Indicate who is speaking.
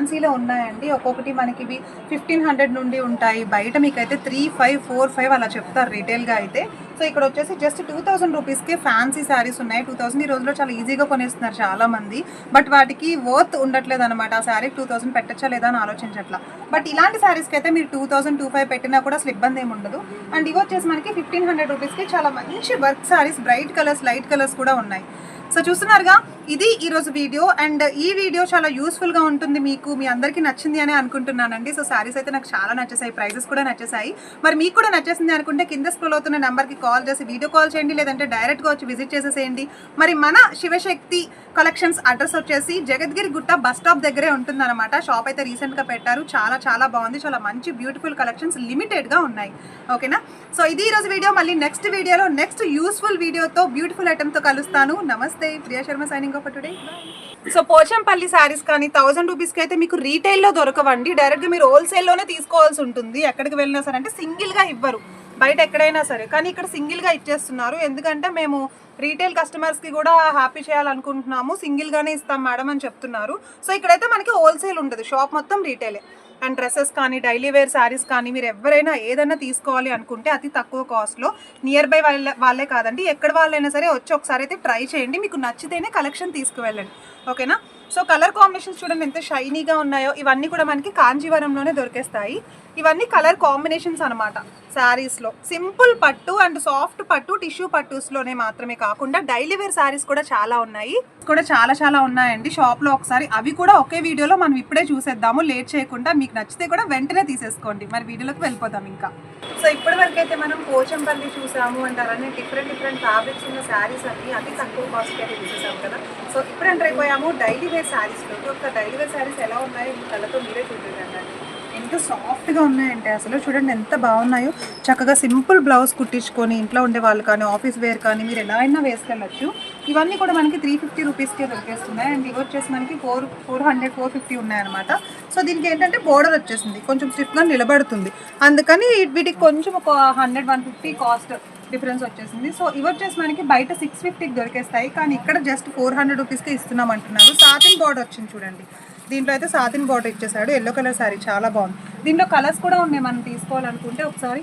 Speaker 1: ఫ్యాన్సీలో ఉన్నాయండి. ఒక్కొక్కటి మనకి ఇవి ఫిఫ్టీన్ హండ్రెడ్ నుండి ఉంటాయి. బయట మీకైతే త్రీ ఫైవ్ ఫోర్ ఫైవ్ అలా చెప్తారు రీటైల్గా అయితే. సో ఇక్కడ వచ్చేసి జస్ట్ టూ థౌసండ్ రూపీస్కి ఫ్యాన్సీ శారీస్ ఉన్నాయి. టూ థౌసండ్ ఈ రోజులో చాలా ఈజీగా కొనేస్తున్నారు చాలా మంది బట్ వాటికి వర్త్ ఉండట్లేదు అనమాట ఆ శారీ టూ థౌసండ్ పెట్టచ్చా లేదా అని ఆలోచించట్లా. బట్ ఇలాంటి శారీస్కి అయితే మీరు టూ థౌసండ్ టూ ఫైవ్ పెట్టినా కూడా అసలు ఇబ్బంది ఏమి ఉండదు. అండ్ ఇవి వచ్చేసి మనకి ఫిఫ్టీన్ హండ్రెడ్ రూపీస్కి చాలా మంచి work sarees bright colours light colours కూడా ఉన్నాయి. సో చూస్తున్నారుగా ఇది ఈరోజు వీడియో అండ్ ఈ వీడియో చాలా యూస్ఫుల్గా ఉంటుంది మీకు మీ అందరికీ నచ్చింది అని అనుకుంటున్నానండి. సో శారీస్ అయితే నాకు చాలా నచ్చేసాయి ప్రైజెస్ కూడా నచ్చేసాయి. మరి మీకు కూడా నచ్చేసింది అనుకుంటే కింద స్క్రోల్ అవుతున్న నెంబర్కి కాల్ కాల్ చేసి వీడియో కాల్ చేయండి లేదంటే డైరెక్ట్గా వచ్చి విజిట్ చేసేసేయండి. మరి మన శివశక్తి కలెక్షన్స్ అడ్రస్ వచ్చేసి జగద్గిరి గుట్ట బస్ స్టాప్ దగ్గరే ఉంటుందన్నమాట. షాప్ అయితే రీసెంట్గా పెట్టారు. చాలా చాలా బాగుంది. చాలా మంచి బ్యూటిఫుల్ కలెక్షన్స్ లిమిటెడ్గా ఉన్నాయి. ఓకేనా సో ఇది ఈరోజు వీడియో మళ్ళీ నెక్స్ట్ వీడియోలో నెక్స్ట్ యూస్ఫుల్ వీడియోతో బ్యూటిఫుల్ ఐటెంతో కలుస్తాను. నమస్తే Priya Sharma signing off today so Pochampally sarees కానీ థౌసండ్ రూపీస్కి అయితే మీకు రీటైల్లో దొరకవండి. డైరెక్ట్గా మీరు హోల్సేల్లోనే తీసుకోవాల్సి ఉంటుంది. ఎక్కడికి వెళ్ళినా సరే అంటే సింగిల్గా ఇవ్వరు. బయట ఎక్కడైనా సరే. కానీ ఇక్కడ సింగిల్గా ఇచ్చేస్తున్నారు. ఎందుకంటే మేము రీటైల్ కస్టమర్స్కి కూడా హ్యాపీ చేయాలనుకుంటున్నాము. సింగిల్గానే ఇస్తాం మేడం అని చెప్తున్నారు. సో ఇక్కడైతే మనకి హోల్సేల్ ఉంటుంది షాప్ మొత్తం రీటైలే అండ్ డ్రెస్సెస్ కానీ డైలీ వేర్ శారీస్ కానీ మీరు ఎవరైనా ఏదైనా తీసుకోవాలి అనుకుంటే అతి తక్కువ కాస్ట్లో నియర్ బై వాళ్ళ వాళ్ళే కాదండి. ఎక్కడ వాళ్ళైనా సరే వచ్చి ఒకసారి అయితే ట్రై చేయండి. మీకు నచ్చితేనే కలెక్షన్ తీసుకువెళ్ళండి. ఓకేనా సో కలర్ కాంబినేషన్స్ చూడండి ఎంత షైనీగా ఉన్నాయో ఇవన్నీ కూడా మనకి కాంజీవరంలోనే దొరికేస్తాయి. ఇవన్నీ కలర్ కాంబినేషన్స్ అనమాట శారీస్లో. సింపుల్ పట్టు అండ్ సాఫ్ట్ పట్టు టిష్యూ పట్టుస్లోనే మాత్రమే కాకుండా డైలీ వేర్ శారీస్ కూడా చాలా ఉన్నాయి. కూడా చాలా చాలా ఉన్నాయండి. షాప్లో ఒకసారి అవి కూడా ఒకే వీడియోలో మనం ఇప్పుడే చూసేద్దాము. లేట్ చేయకుండా మీకు నచ్చితే కూడా వెంటనే తీసేసుకోండి. మరి వీడియోలోకి వెళ్ళిపోదాం ఇంకా. సో ఇప్పటి వరకు అయితే మనం పోచంపల్లి చూసాము అండ్ అలానే డిఫరెంట్ డిఫరెంట్ ఫ్యాబ్రిక్స్ ఉన్న శారీస్ అన్ని అతి తక్కువ కాస్ట్కి అయితే చూసేసాం కదా. సో ఇప్పుడు ఎంటర్ అయిపోయాము డైలీ వేర్ శారీస్లోకి ఒక డైలీ వేర్ శారీస్ ఎలా ఉన్నాయో? మీ కళ్ళతో మీరే చూడండి. సాఫ్ట్గా ఉన్నాయంటే అసలు చూడండి ఎంత బాగున్నాయో. చక్కగా సింపుల్ బ్లౌజ్ కుట్టించుకొని ఇంట్లో ఉండే వాళ్ళు కానీ ఆఫీస్ వేర్ కానీ మీరు ఎలా అయినా వేసుకెళ్ళచ్చు. ఇవన్నీ కూడా మనకి త్రీ ఫిఫ్టీ రూపీస్కే దొరికేస్తున్నాయి. అండ్ ఇవి వచ్చేసి మనకి four four hundred four fifty ఉన్నాయన్నమాట. సో దీనికి ఏంటంటే బోర్డర్ వచ్చేసింది. కొంచెం స్టిఫ్గా నిలబడుతుంది. అందుకని వీటికి కొంచెం ఒక hundred one fifty cost difference వచ్చేసింది. సో ఇవి వచ్చేసి మనకి బయట సిక్స్ ఫిఫ్టీకి దొరికేస్తాయి. కానీ ఇక్కడ జస్ట్ ఫోర్ హండ్రెడ్ రూపీస్కే ఇస్తున్నాం అంటున్నారు. సాటిన్ బోర్డర్ వచ్చింది చూడండి. దీంట్లో అయితే సాతిన్ బార్డర్ ఇచ్చేసాడు. ఎల్లో కలర్ శారీ చాలా బాగుంది. దీంట్లో కలర్స్ కూడా ఉన్నాయి. మనం తీసుకోవాలనుకుంటే ఒకసారి